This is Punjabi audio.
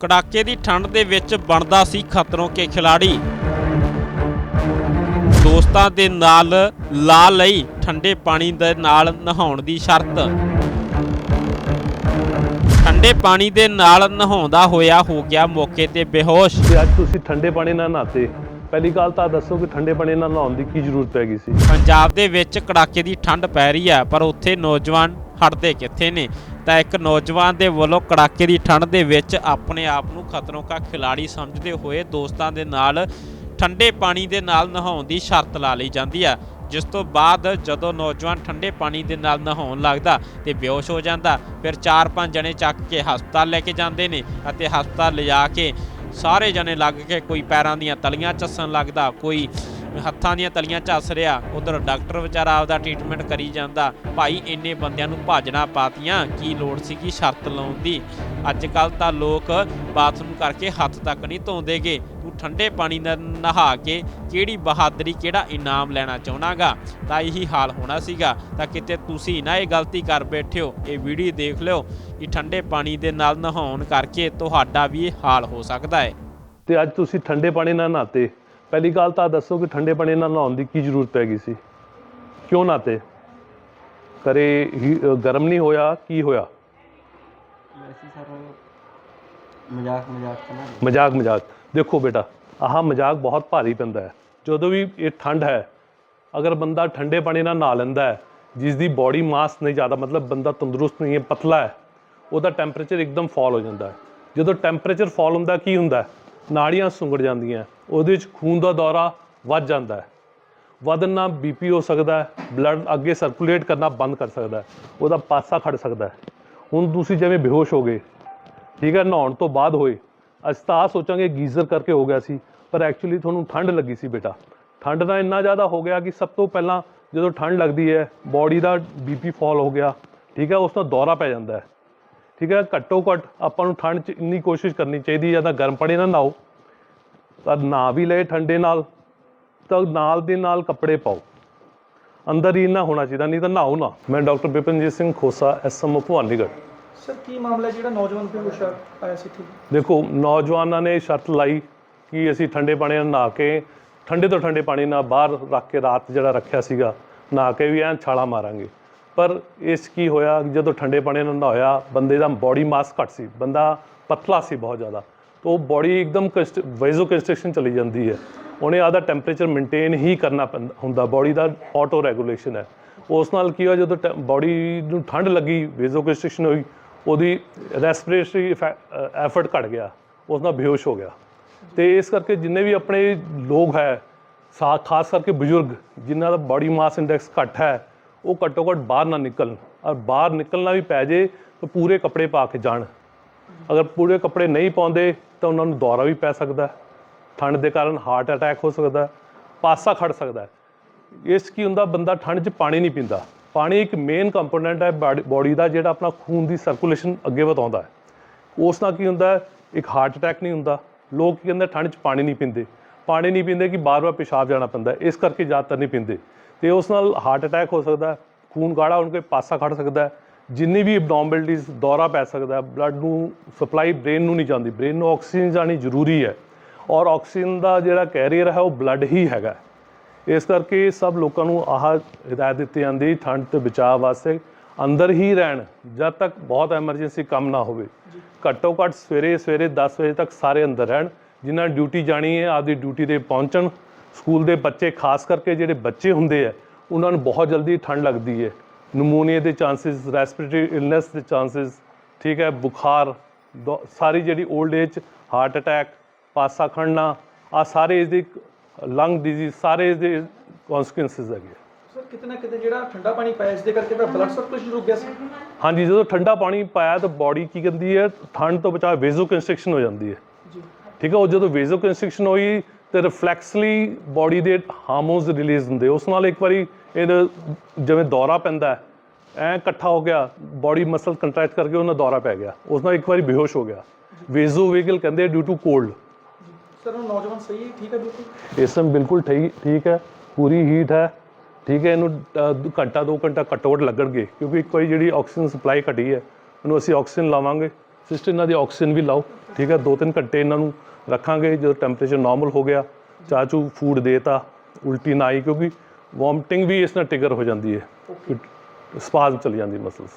ਕੜਾਕੇ ਦੀ ਠੰਡ ਦੇ ਵਿੱਚ ਬਣਦਾ ਸੀ ਖਤਰੋਂ ਕੇ ਖਿਲਾੜੀ। ਦੋਸਤਾਂ ਦੇ ਨਾਲ ਲਾ ਲਈ ਠੰਡੇ ਪਾਣੀ ਦੇ ਨਾਲ ਨਹਾਉਣ ਦੀ ਸ਼ਰਤ। ਠੰਡੇ ਪਾਣੀ ਦੇ ਨਾਲ ਨਹਾਉਂਦਾ ਹੋਇਆ ਹੋ ਗਿਆ ਮੌਕੇ ਤੇ ਬੇਹੋਸ਼। ਤੇ ਅੱਜ ਤੁਸੀਂ ਠੰਡੇ ਪਾਣੀ ਨਾਲ ਨਹਾਤੇ। ਪਹਿਲੀ ਗੱਲ ਤਾਂ ਦੱਸੋ ਕਿ ਠੰਡੇ ਪਾਣੀ ਨਾਲ ਨਹਾਉਣ ਦੀ ਕੀ ਜ਼ਰੂਰਤ ਪੈ ਗਈ ਸੀ? ਪੰਜਾਬ ਦੇ ਵਿੱਚ ਕੜਾਕੇ ਦੀ ਠੰਡ ਪੈ ਰਹੀ ਹੈ ਪਰ ਉੱਥੇ ਨੌਜਵਾਨ ਹਟਦੇ ਕਿੱਥੇ ਨੇ? ਤਾਂ ਇੱਕ ਨੌਜਵਾਨ ਦੇ ਵੱਲੋਂ ਕੜਾਕੇ ਦੀ ਠੰਡ ਦੇ ਵਿੱਚ ਆਪਣੇ ਆਪ ਨੂੰ ਖਤਰੋਂ ਕਾ ਖਿਲਾੜੀ ਸਮਝਦੇ ਹੋਏ ਦੋਸਤਾਂ ਦੇ ਨਾਲ ਠੰਡੇ ਪਾਣੀ ਦੇ ਨਾਲ ਨਹਾਉਣ ਦੀ ਸ਼ਰਤ ਲਾ ਲਈ ਜਾਂਦੀ ਆ। ਜਿਸ ਤੋਂ ਬਾਅਦ ਜਦੋਂ ਨੌਜਵਾਨ ਠੰਡੇ ਪਾਣੀ ਦੇ ਨਾਲ ਨਹਾਉਣ ਲੱਗਦਾ ਤੇ ਬੇਹੋਸ਼ ਹੋ ਜਾਂਦਾ, ਫਿਰ 4-5 ਜਣੇ ਚੱਕ ਕੇ ਹਸਪਤਾਲ ਲੈ ਕੇ ਜਾਂਦੇ ਨੇ ਅਤੇ ਹਸਪਤਾਲ ਲਿਜਾ ਕੇ ਸਾਰੇ ਜਣੇ ਲੱਗ ਕੇ ਕੋਈ ਪੈਰਾਂ ਦੀਆਂ ਤਲੀਆਂ ਚੱਸਣ ਲੱਗਦਾ, ਕੋਈ ਹੱਥਾਂ ਦੀਆਂ ਤਲੀਆਂ ਝੱਸ ਰਿਹਾ। ਉਧਰ ਡਾਕਟਰ ਵਿਚਾਰਾ ਆਪਦਾ ਟ੍ਰੀਟਮੈਂਟ ਕਰੀ ਜਾਂਦਾ। ਭਾਈ ਇੰਨੇ ਬੰਦਿਆਂ ਨੂੰ ਭਾਜਣਾ ਪਾਤੀਆਂ, ਕੀ ਲੋੜ ਸੀਗੀ ਸ਼ਰਤ ਲਾਉਣ ਦੀ? ਅੱਜ ਕੱਲ ਤਾਂ ਲੋਕ ਬਾਥਰੂਮ ਕਰਕੇ ਹੱਥ ਤੱਕ ਨਹੀਂ ਧੋਂਦੇਗੇ। ਤੂੰ ਠੰਡੇ ਪਾਣੀ ਨਾਲ ਨਹਾ ਕੇ ਕਿਹੜੀ ਬਹਾਦਰੀ, ਕਿਹੜਾ ਇਨਾਮ ਲੈਣਾ ਚਾਹਣਾਗਾ? ਤਾਂ ਇਹੀ ਹਾਲ ਹੋਣਾ ਸੀਗਾ। ਤਾਂ ਕਿਤੇ ਤੁਸੀਂ ਨਾ ਇਹ ਗਲਤੀ ਕਰ ਬੈਠਿਓ ਇਹ ਵੀਡੀਓ ਦੇਖ ਲਿਓ ਕਿ ਠੰਡੇ ਪਾਣੀ ਦੇ ਨਾਲ ਨਹਾਉਣ ਕਰਕੇ ਤੁਹਾਡਾ ਵੀ ਇਹ ਹਾਲ ਹੋ ਸਕਦਾ ਹੈ। ਤੇ ਅੱਜ ਤੁਸੀਂ ਠੰਡੇ ਪਾਣੀ ਨਾਲ ਨਹਾਤੇ। ਪਹਿਲੀ ਗੱਲ ਤਾਂ ਦੱਸੋ ਕਿ ਠੰਡੇ ਪਾਣੀ ਨਾਲ ਨਹਾਉਣ ਦੀ ਕੀ ਜ਼ਰੂਰਤ ਪੈ ਗਈ ਸੀ? ਕਿਉਂ ਨਹਾਤੇ ਕਰੇ ਗਰਮ ਨਹੀਂ ਹੋਇਆ ਕੀ ਹੋਇਆ? ਮਜ਼ਾਕ ਮਜ਼ਾਕ ਦੇਖੋ ਬੇਟਾ ਆਹ ਮਜ਼ਾਕ ਬਹੁਤ ਭਾਰੀ ਪੈਂਦਾ ਹੈ। ਜਦੋਂ ਵੀ ਇਹ ਠੰਡ ਹੈ ਅਗਰ ਬੰਦਾ ਠੰਡੇ ਪਾਣੀ ਨਾਲ ਨਹਾ ਲੈਂਦਾ ਹੈ ਜਿਸ ਦੀ ਬਾਡੀ ਮਾਸ ਨਹੀਂ ਜ਼ਿਆਦਾ ਮਤਲਬ ਬੰਦਾ ਤੰਦਰੁਸਤ ਨਹੀਂ ਹੈ ਪਤਲਾ ਹੈ ਉਹਦਾ ਟੈਂਪਰੇਚਰ ਇੱਕਦਮ ਫਾਲ ਹੋ ਜਾਂਦਾ ਹੈ। ਜਦੋਂ ਟੈਂਪਰੇਚਰ ਫਾਲ ਹੁੰਦਾ ਕੀ ਹੁੰਦਾ ਹੈ? ਨਾੜੀਆਂ ਸੁੰਗੜ ਜਾਂਦੀਆਂ, ਉਹਦੇ ਵਿੱਚ ਖੂਨ ਦਾ ਦੌਰਾ ਵੱਧ ਜਾਂਦਾ ਹੈ। ਵਧਣ ਨਾਲ ਬੀਪੀ ਹੋ ਸਕਦਾ ਹੈ ਬਲੱਡ ਅੱਗੇ ਸਰਕੂਲੇਟ ਕਰਨਾ ਬੰਦ ਕਰ ਸਕਦਾ ਹੈ, ਉਹਦਾ ਪਾਸਾ ਖੜ ਸਕਦਾ ਹੈ। ਹੁਣ ਤੁਸੀਂ ਜਿਵੇਂ ਬੇਹੋਸ਼ ਹੋ ਗਏ, ਠੀਕ ਹੈ, ਨਹਾਉਣ ਤੋਂ ਬਾਅਦ ਹੋਏ, ਅਸੀਂ ਤਾਂ ਆਹ ਸੋਚਾਂਗੇ ਗੀਜ਼ਰ ਕਰਕੇ ਹੋ ਗਿਆ ਸੀ, ਪਰ ਐਕਚੁਅਲੀ ਤੁਹਾਨੂੰ ਠੰਡ ਲੱਗੀ ਸੀ ਬੇਟਾ। ਠੰਡ ਦਾ ਇੰਨਾ ਜ਼ਿਆਦਾ ਹੋ ਗਿਆ ਕਿ ਸਭ ਤੋਂ ਪਹਿਲਾਂ ਜਦੋਂ ਠੰਡ ਲੱਗਦੀ ਹੈ ਬਾਡੀ ਦਾ ਬੀਪੀ ਫਾਲ ਹੋ ਗਿਆ, ਠੀਕ ਹੈ, ਉਸ ਨਾਲ ਦੌਰਾ ਪੈ ਜਾਂਦਾ ਹੈ। ਠੀਕ ਹੈ ਘੱਟੋ ਘੱਟ ਆਪਾਂ ਨੂੰ ਠੰਡ 'ਚ ਇੰਨੀ ਕੋਸ਼ਿਸ਼ ਕਰਨੀ ਚਾਹੀਦੀ ਜਾਂ ਤਾਂ ਗਰਮ ਪਾਣੀ ਨਾਲ ਨਹਾਓ ਤਾਂ ਨਹਾ ਵੀ ਲਏ ਠੰਡੇ ਨਾਲ ਤਾਂ ਨਾਲ ਦੇ ਨਾਲ ਕੱਪੜੇ ਪਾਓ। ਅੰਦਰ ਹੀ ਨਾ ਹੋਣਾ ਚਾਹੀਦਾ ਨਹੀਂ ਤਾਂ ਨਹਾਓ ਨਾ। ਮੈਂ doctor Bipanjit Singh Khosa SMO Bhawanigarh. Sir ਕੀ ਮਾਮਲਾ ਜਿਹੜਾ ਨੌਜਵਾਨ ਆ- ਆਇਆ ਸੀ ਇੱਥੇ? ਦੇਖੋ ਨੌਜਵਾਨਾਂ ਨੇ ਸ਼ਰਤ ਲਾਈ ਕਿ ਅਸੀਂ ਠੰਡੇ ਪਾਣੀ ਨਾਲ ਨਹਾ ਕੇ ਠੰਡੇ ਤੋਂ ਠੰਡੇ ਪਾਣੀ ਨਾਲ ਬਾਹਰ ਰੱਖ ਕੇ ਰਾਤ ਜਿਹੜਾ ਰੱਖਿਆ ਸੀਗਾ ਨਹਾ ਕੇ ਵੀ ਐਂ ਛਾਲਾ ਮਾਰਾਂਗੇ। ਪਰ ਇਸ ਕੀ ਹੋਇਆ? ਜਦੋਂ ਠੰਡੇ ਪਾਣੀ ਨਾਲ ਨਹਾਇਆ, ਬੰਦੇ ਦਾ ਬਾਡੀ ਮਾਸ ਘੱਟ ਸੀ। ਬੰਦਾ ਪਤਲਾ ਸੀ ਬਹੁਤ ਜ਼ਿਆਦਾ। ਤਾਂ ਉਹ ਬਾਡੀ ਇੱਕਦਮ ਵੈਜ਼ੋ ਕੰਸਟ੍ਰਕਸ਼ਨ ਚਲੀ ਜਾਂਦੀ ਹੈ। ਉਹਨੇ ਆਦਾ ਟੈਂਪਰੇਚਰ ਮੇਨਟੇਨ ਹੀ ਕਰਨਾ ਪੈਂਦਾ ਹੁੰਦਾ। ਬਾਡੀ ਦਾ ਆਟੋ ਰੈਗੂਲੇਸ਼ਨ ਹੈ। ਉਸ ਨਾਲ ਕੀ ਹੋਇਆ? ਜਦੋਂ ਬਾਡੀ ਨੂੰ ਠੰਡ ਲੱਗੀ ਵੈਜ਼ੋ ਕੰਸਟ੍ਰਕਸ਼ਨ ਹੋਈ, ਉਹਦੀ ਰੈਸਪੀਰੇਟਰੀ ਐਫਰਟ ਘਟ ਗਿਆ। ਉਸ ਨਾਲ ਬੇਹੋਸ਼ ਹੋ ਗਿਆ। ਤੇ ਇਸ ਕਰਕੇ ਜਿੰਨੇ ਵੀ ਆਪਣੇ ਲੋਕ ਹੈ, ਸਾ, ਖਾਸ ਕਰਕੇ ਬਜ਼ੁਰਗ, ਜਿਨ੍ਹਾਂ ਦਾ ਬਾਡੀ ਮਾਸ ਇੰਡੈਕਸ ਘੱਟ ਹੈ ਉਹ ਘੱਟੋ ਘੱਟ ਬਾਹਰ ਨਾ ਨਿਕਲਣ ਔਰ ਬਾਹਰ ਨਿਕਲਣਾ ਵੀ ਪੈ ਜੇ ਤਾਂ ਪੂਰੇ ਕੱਪੜੇ ਪਾ ਕੇ ਜਾਣ। ਅਗਰ ਪੂਰੇ ਕੱਪੜੇ ਨਹੀਂ ਪਾਉਂਦੇ ਤਾਂ ਉਹਨਾਂ ਨੂੰ ਦੌਰਾ ਵੀ ਪੈ ਸਕਦਾ ਠੰਡ ਦੇ ਕਾਰਨ ਹਾਰਟ ਅਟੈਕ ਹੋ ਸਕਦਾ ਪਾਸਾ ਖੜ ਸਕਦਾ ਹੈ। ਇਸ ਕੀ ਹੁੰਦਾ, ਬੰਦਾ ਠੰਡ 'ਚ ਪਾਣੀ ਨਹੀਂ ਪੀਂਦਾ। ਪਾਣੀ ਇੱਕ ਮੇਨ ਕੰਪੋਨੈਂਟ ਹੈ ਬਾਡੀ ਦਾ ਜਿਹੜਾ ਆਪਣਾ ਖੂਨ ਦੀ ਸਰਕੂਲੇਸ਼ਨ ਅੱਗੇ ਵਧਾਉਂਦਾ ਹੈ। ਉਸ ਨਾਲ ਕੀ ਹੁੰਦਾ ਇੱਕ ਹਾਰਟ ਅਟੈਕ ਨਹੀਂ ਹੁੰਦਾ। ਲੋਕ ਕੀ ਕਹਿੰਦੇ, ਠੰਡ 'ਚ ਪਾਣੀ ਨਹੀਂ ਪੀਂਦੇ। ਪਾਣੀ ਨਹੀਂ ਪੀਂਦੇ ਕਿ ਬਾਰ-ਬਾਰ ਪਿਸ਼ਾਬ ਜਾਣਾ ਪੈਂਦਾ ਇਸ ਕਰਕੇ ਜ਼ਿਆਦਾਤਰ ਨਹੀਂ ਪੀਂਦੇ। ਤੇ ਉਸ ਨਾਲ ਹਾਰਟ ਅਟੈਕ ਹੋ ਸਕਦਾ ਹੈ ਖੂਨ ਗਾੜਾ ਹੋਣ ਕੇ ਪਾਸਾ ਖੜ ਸਕਦਾ ਹੈ ਜਿੰਨੀ ਵੀ ਐਬਨੋਰਮੈਲਿਟੀਜ਼ ਦੌਰਾ ਪੈ ਸਕਦਾ ਬਲੱਡ ਨੂੰ ਸਪਲਾਈ ਬ੍ਰੇਨ ਨੂੰ ਨਹੀਂ ਜਾਂਦੀ ਬ੍ਰੇਨ ਨੂੰ ਆਕਸੀਜਨ ਜਾਣੀ ਜ਼ਰੂਰੀ ਹੈ ਔਰ ਆਕਸੀਜਨ ਦਾ ਜਿਹੜਾ ਕੈਰੀਅਰ ਹੈ ਉਹ ਬਲੱਡ ਹੀ ਹੈਗਾ ਇਸ ਕਰਕੇ ਸਭ ਲੋਕਾਂ ਨੂੰ ਆਹ ਹਦਾਇਤ ਦਿੱਤੀ ਜਾਂਦੀ ਠੰਡ ਤੋਂ ਬਚਾਅ ਵਾਸਤੇ ਅੰਦਰ ਹੀ ਰਹਿਣ ਜਦ ਤੱਕ ਬਹੁਤ ਐਮਰਜੈਂਸੀ ਕੰਮ ਨਾ ਹੋਵੇ। ਘੱਟੋ ਘੱਟ ਸਵੇਰੇ ਸਵੇਰੇ 10 ਵਜੇ ਤੱਕ ਸਾਰੇ ਅੰਦਰ ਰਹਿਣ ਜਿਨ੍ਹਾਂ ਡਿਊਟੀ ਜਾਣੀ ਹੈ ਆਪਦੀ ਡਿਊਟੀ ਤੇ ਪਹੁੰਚਣ ਸਕੂਲ ਦੇ ਬੱਚੇ ਖਾਸ ਕਰਕੇ ਜਿਹੜੇ ਬੱਚੇ ਹੁੰਦੇ ਆ ਉਹਨਾਂ ਨੂੰ ਬਹੁਤ ਜਲਦੀ ਠੰਡ ਲੱਗਦੀ ਹੈ ਨਮੂਨੀਆ ਦੇ ਚਾਂਸਸ ਰੈਸਪੀਰੇਟਰੀ ਇਲਨੈਸ ਦੇ ਚਾਂਸਸ ਠੀਕ ਹੈ ਬੁਖਾਰ ਸਾਰੀ ਜਿਹੜੀ 올ਡ ਏਜ ਹਾਰਟ ਅਟੈਕ ਪਾਸਾ ਖੜਨਾ ਆ ਸਾਰੇ ਇਸ ਦੀ ਲੰਗ ਡਿਜ਼ੀਜ਼ ਸਾਰੇ ਇਸ ਦੇ ਕਨਸੀਕੁਐਂਸਸ ਹੈਗੇ। ਸਰ ਕਿਤੇ ਨਾ ਕਿਤੇ ਜਿਹੜਾ ਠੰਡਾ ਪਾਣੀ ਪਾਇਆ ਇਸ ਦੇ ਕਰਕੇ ਤਾਂ ਬਲੱਡ ਸਰਕੂਲੇਸ਼ਨ ਰੁਕ ਗਿਆ ਸੀ। ਹਾਂਜੀ ਜਦੋਂ ਠੰਡਾ ਪਾਣੀ ਪਾਇਆ ਤਾਂ ਬਾਡੀ ਕੀ ਕਹਿੰਦੀ ਹੈ ਠੰਡ ਤੋਂ ਬਚਾ ਵੇਜ਼ੋ ਕੰਸਟ੍ਰਕਸ਼ਨ ਹੋ ਜਾਂਦੀ ਹੈ। ਜੀ। ਠੀਕ ਹੈ ਉਹ ਜਦੋਂ ਵੇਜ਼ੋ ਕੰਸਟ੍ਰਕਸ਼ਨ ਹੋਈ ਤੇ ਰਿਫਲੈਕਸਲੀ ਬਾਡੀ ਦੇ ਹਾਰਮੋਨਸ ਰਿਲੀਜ਼ ਹੁੰਦੇ ਉਸ ਨਾਲ ਇੱਕ ਵਾਰੀ ਇਹ ਜਿਵੇਂ ਦੌਰਾ ਪੈਂਦਾ ਐ ਇਕੱਠਾ ਹੋ ਗਿਆ ਬਾਡੀ ਮਸਲ ਕੰਟਰੈਕਟ ਕਰਕੇ ਉਹਨਾਂ ਦੌਰਾ ਪੈ ਗਿਆ। ਉਸ ਨਾਲ ਇੱਕ ਵਾਰੀ ਬੇਹੋਸ਼ ਹੋ ਗਿਆ। ਵੇਜ਼ੋ ਵੇਗਲ ਕਹਿੰਦੇ ਡਿਊ ਟੂ ਕੋਲਡ ਸਰ ਉਹ ਨੌਜਵਾਨ ਸਹੀ ਠੀਕ ਹੈ ਬਿਲਕੁਲ? ਇਸ ਟਾਈਮ ਬਿਲਕੁਲ ਠੀਕ ਠੀਕ ਹੈ ਪੂਰੀ ਹੀਟ ਹੈ। ਠੀਕ ਹੈ ਇਹਨੂੰ ਘੰਟਾ 2 ਘੰਟਾ ਘੱਟੋ ਘੱਟ ਲੱਗਣਗੇ ਕਿਉਂਕਿ ਇੱਕ ਵਾਰੀ ਜਿਹੜੀ ਆਕਸੀਜਨ ਸਪਲਾਈ ਘਟੀ ਹੈ ਉਹਨੂੰ ਅਸੀਂ ਆਕਸੀਜਨ ਲਾਵਾਂਗੇ। ਸਿਸਟਰ ਇਹਨਾਂ ਦੀ ਆਕਸੀਜਨ ਵੀ ਲਾਓ ਠੀਕ ਹੈ 2-3 ਘੰਟੇ ਇਹਨਾਂ ਨੂੰ ਰੱਖਾਂਗੇ ਜਦੋਂ ਟੈਂਪਰੇਚਰ ਨਾਰਮਲ ਹੋ ਗਿਆ ਚਾਚੂ ਫੂਡ ਦੇਤਾ ਉਲਟੀ ਨਾ ਆਈ ਕਿਉਂਕਿ ਵੋਮਟਿੰਗ ਵੀ ਇਸ ਨਾਲ ਟ੍ਰਿਗਰ ਹੋ ਜਾਂਦੀ ਹੈ। ਸਪਾਜ਼ਮ ਚਲੀ ਜਾਂਦੀ ਮਸਲਸ